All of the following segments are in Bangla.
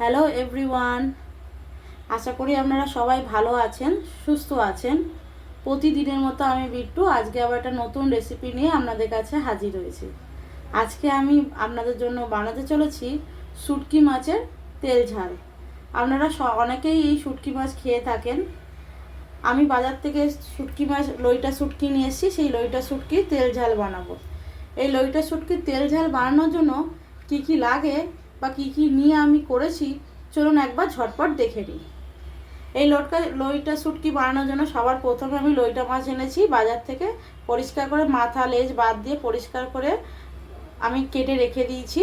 হ্যালো এভরিওয়ান আশা করি আপনারা সবাই ভালো আছেন, সুস্থ আছেন। প্রতিদিনের মতো আমি বিট্টু। আজকে আবার একটা নতুন রেসিপি নিয়ে আপনাদের কাছে হাজির হয়েছি। আজকে আমি আপনাদের জন্য বানাতে চলেছি শুটকি মাছের তেল ঝাল। আপনারা অনেকেই এই শুটকি মাছ খেয়ে থাকেন। আমি বাজার থেকে শুটকি মাছ, লইটা শুটকি নিয়ে এসেছি, সেই লইটা শুটকির তেল ঝাল বানাবো। এই লইটা শুটকির তেল ঝাল বানানোর জন্য কি কি লাগে বা কি কি নিয়ে আমি করেছি, চলুন একবার ঝটপট দেখে নিই। এই লটকা, লইটা শুটকি বানানোর জন্য সবার প্রথমে আমি লইটা মাছ এনেছি, বাজার থেকে পরিষ্কার করে মাথা, লেজ বাদ দিয়ে পরিষ্কার করে আমি কেটে রেখে দিয়েছি।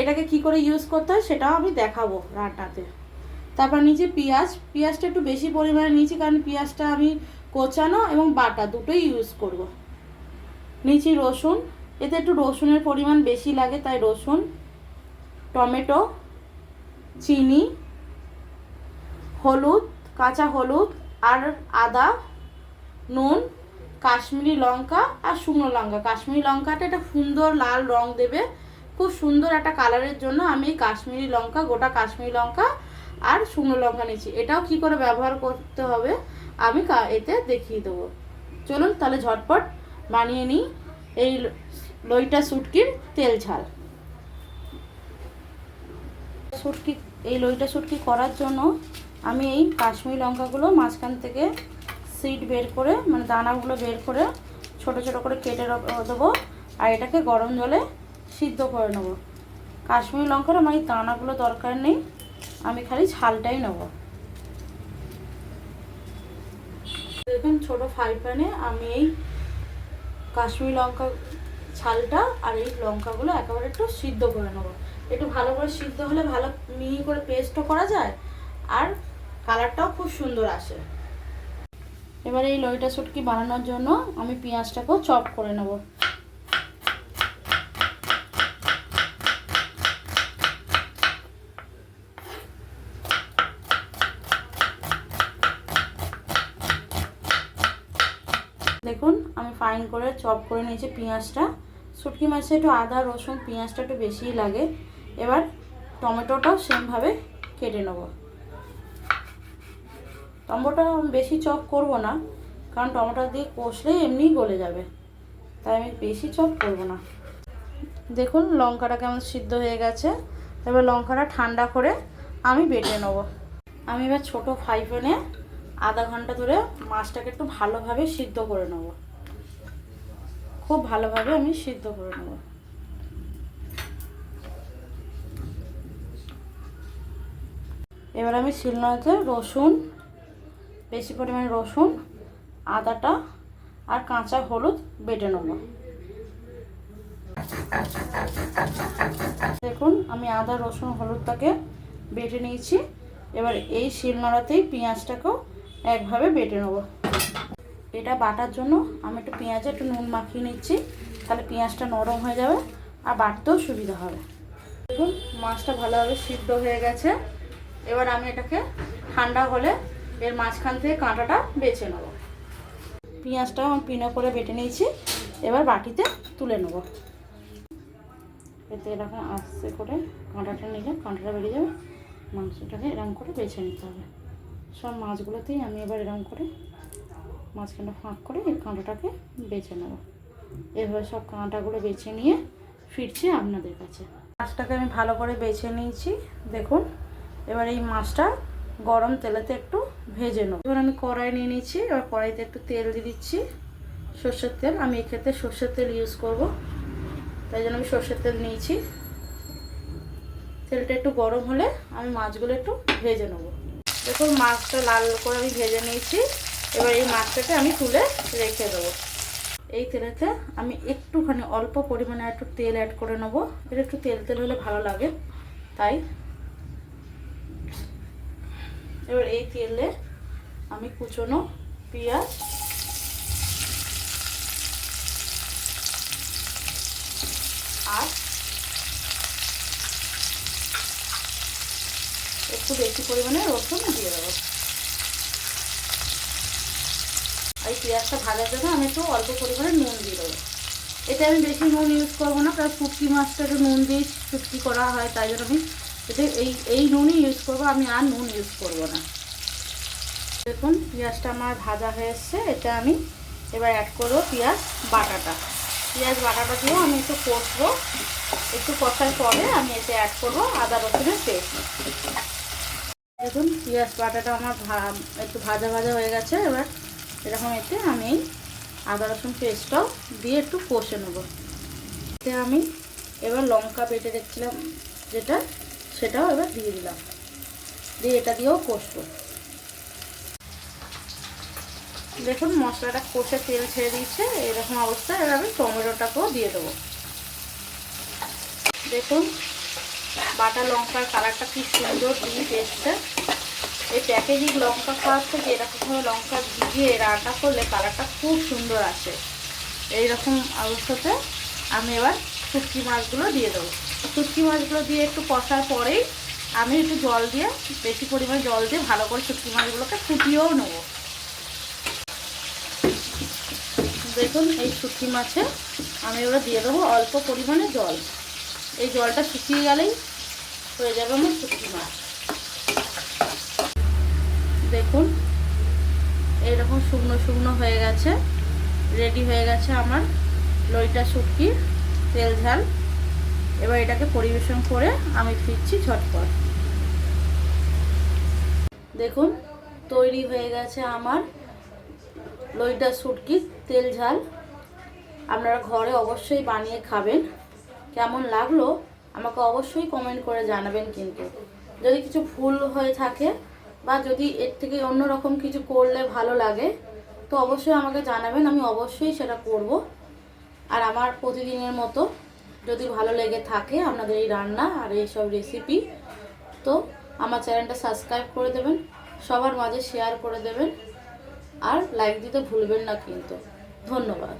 এটাকে কি করে ইউজ করতে হয় সেটাও আমি দেখাবো রান্নাতে। তারপর নিচে পেঁয়াজ, পেঁয়াজটা একটু বেশি পরিমাণে নিয়েছি কারণ পেঁয়াজটা আমি কোচানো এবং বাটা দুটোই ইউজ করব। নিচে রসুন, এতে একটু রসুনের পরিমাণ বেশি লাগে, তাই রসুন টমেটো, চিনি, হলুদ, কাঁচা হলুদ আর আদা, নুন, কাশ্মীরি লঙ্কা আর শুকনো লঙ্কা। কাশ্মীরি লঙ্কাটা একটা সুন্দর লাল রং দেবে। খুব সুন্দর একটা কালারের জন্য আমি কাশ্মীরি লঙ্কা, গোটা কাশ্মীরি লঙ্কা আর শুকনো লঙ্কা নিয়েছি। এটাও কি করে ব্যবহার করতে হবে আমি এতে দেখিয়ে দেবো। চলুন তাহলে ঝটপট বানিয়ে নিই এই লইটা শুটকির তেল ঝাল শুটকি এই লইটা শুটকি করার জন্য আমি এই কাশ্মীরি লঙ্কাগুলো মাঝখান থেকে সিড বের করে মানে দানাগুলো বের করে ছোট ছোট করে কেটে দেবো আর এটাকে গরম জলে সিদ্ধ করে নেব। কাশ্মীরি লঙ্কার আমার এই দানাগুলো দরকার নেই, আমি খালি ছালটাই নেব। দেখুন ছোট ফ্রাই প্যানে আমি এই কাশ্মীরি লঙ্কা ছালটা আর এই লঙ্কাগুলো একেবারে একটু সিদ্ধ করে নেব। একটু ভালো করে সিদ্ধ হলে ভালো মিহি করে পেস্টও করা যায়, আর কালারটাও খুব সুন্দর আসে। এবারে এই লইটা শুটকি বানানোর জন্য আমি পেঁয়াজটাকেও চপ করে নেব। দেখুন, আমি ফাইন করে চপ করে নিয়েছি পেঁয়াজটা। শুটকি মাছে একটু আদা, রসুন, পেঁয়াজটা একটু বেশিই লাগে। এবার টমেটোটাও সেমভাবে কেটে নেব। টমেটোটা বেশি চপ করব না, কারণ টমেটো দিয়ে কষলে এমনিই গলে যাবে, তাই আমি বেশি চপ করব না। দেখুন লঙ্কাটা কেমন সিদ্ধ হয়ে গেছে, এবার লঙ্কাটা ঠান্ডা করে আমি বেটে নেব। আমি এবার ছোটো ফ্রাই প্যানে আধা ঘণ্টা ধরে মাছটাকে একটু ভালোভাবে সিদ্ধ করে নেব। খুব ভালোভাবে আমি সিদ্ধ করে নেব। এবার আমি শিলনোড়াতে রসুন, বেশি পরিমাণে রসুন, আদাটা আর কাঁচা হলুদ বেটে নেব। দেখুন, আমি আদা, রসুন, হলুদটাকে বেটে নিয়েছি। এবার এই শিলনোড়াতেই পেঁয়াজটাকেও একভাবে বেটে নেব। এটা বাটার জন্য আমি একটু পেঁয়াজে একটু নুন মাখিয়ে নিচ্ছি, তাহলে পেঁয়াজটা নরম হয়ে যাবে আর বাটতেও সুবিধা হবে। দেখুন, মাছটা ভালোভাবে সিদ্ধ হয়ে গেছে। এবার আমি এটাকে ঠান্ডা হলে এর মাঝখান থেকে কাঁটাটা বেছে নেব। পেঁয়াজটাও আমি পিনো করে বেটে নিয়েছি। এবার বাটিতে তুলে নেব। এতে এরকম আস্তে করে কাঁটাটা নিলে কাঁটাটা বেরিয়ে যাবে। মাংসটাকে এরকম করে বেছে নিতে হবে। সব মাছগুলোতেই আমি এবার এরকম করে মাঝখানটা ফাঁক করে এই কাঁটাটাকে বেছে নেব। এভাবে সব কাঁটাগুলো বেছে নিয়ে ফিরছি আপনাদের কাছে। মাছটাকে আমি ভালো করে বেছে নিয়েছি। দেখুন এবার এই মাছটা গরম তেলেতে একটু ভেজে নেব। এবার আমি কড়াই নিয়ে নিচ্ছি এবার কড়াইতে একটু তেল দিয়ে দিচ্ছি। সর্ষের তেল, আমি এক্ষেত্রে সর্ষের তেল ইউজ করব। তাই জন্য আমি সর্ষের তেল নিয়েছি। তেলটা একটু গরম হলে আমি মাছগুলো একটু ভেজে নেব। দেখুন মাছটা লাল করে আমি ভেজে নিয়েছি। এবার এই মাছটাকে আমি তুলে রেখে দেবো। এই তেলেতে আমি একটুখানি অল্প পরিমাণে একটু তেল অ্যাড করে নেব। এটা একটু তেল তেল হলে ভালো লাগে। তাই এবার এই তেলে আমি কুচনো পেঁয়াজ আর একটু বেশি পরিমাণে রসুন দিয়ে দেবো। এই পেঁয়াজটা ভাজার জন্য আমি একটু অল্প পরিমাণে নুন দিয়ে দেবো। এটা আমি বেশি নুন ইউজ করব না, কারণ শুটকি মাছটা একটু নুন দিয়ে শুটকি করা হয়, তাই জন্য আমি এটা এই এই নুনই ইউজ করব, আমি আর নুন ইউজ করব না। দেখুন, পেঁয়াজটা আমার ভাজা হয়ে এসছে, এটা আমি এবার অ্যাড করব পেঁয়াজ বাটাটা। পেঁয়াজ বাটাটা দিয়েও আমি একটু কষবো। একটু কষার পরে আমি এতে অ্যাড করব আদা রসুনের পেস্ট। দেখুন, পেঁয়াজ বাটাটা আমার একটু ভাজা ভাজা হয়ে গেছে, এবার এরকম এতে আমি আদা রসুন পেস্টটাও দিয়ে একটু কষে নেব। এতে আমি এবার লঙ্কা বেটে দেখছিলাম, যেটা সেটাও এবার দিয়ে দিলাম। দিয়ে এটা দিয়েও কষবো। দেখুন, মশলাটা কষে তেল ছেড়ে দিচ্ছে এরকম অবস্থায় এবার আমি টমেটোটাকেও দিয়ে দেবো। দেখুন, বাটা লঙ্কার কালারটা কি সুন্দর ডিপ এসছে। এই প্যাকেজিং লঙ্কা খাওয়ার থেকে এরকমভাবে লঙ্কা ভিজিয়ে রান্না করলে কালারটা খুব সুন্দর আসে। এইরকম অবস্থাতে আমি এবার শুটকি মাছগুলো দিয়ে দেবো। শুটকি মাছগুলো দিয়ে একটু কষার পরেই আমি একটু জল দিয়ে, বেশি পরিমাণে জল দিয়ে ভালো করে শুটকি মাছগুলোকে ফুটিয়েও নেব। দেখুন, এই শুটকি মাছে আমি এবার দিয়ে দেবো অল্প পরিমাণে জল। এই জলটা শুকিয়ে গেলেই হয়ে যাবে আমার শুটকি মাছ। দেখুন, এইরকম শুকনো শুকনো হয়ে গেছে রেডি হয়ে গেছে আমার লইটা শুটকির তেল ঝাল। এবার এটাকে পরিবেশন করে আমি ফিরছি ঝটপট। দেখুন, তৈরি হয়ে গেছে আমার লইটা শুটকি, তেল ঝাল। আপনারা ঘরে অবশ্যই বানিয়ে খাবেন। কেমন লাগল আমাকে অবশ্যই কমেন্ট করে জানাবেন কিন্তু। যদি কিছু ভুল হয়ে থাকে বা যদি এর থেকে অন্য রকম কিছু করলে ভালো লাগে, তো অবশ্যই আমাকে জানাবেন, আমি অবশ্যই সেটা করব। আর আমার প্রতিদিনের মতো যদি ভালো লেগে থাকে আপনাদের এই রান্না আর এই সব রেসিপি তো আমার চ্যানেলটা সাবস্ক্রাইব করে দেবেন, সবার মাঝে শেয়ার করে দেবেন, আর লাইক দিতে ভুলবেন না কিন্তু। ধন্যবাদ।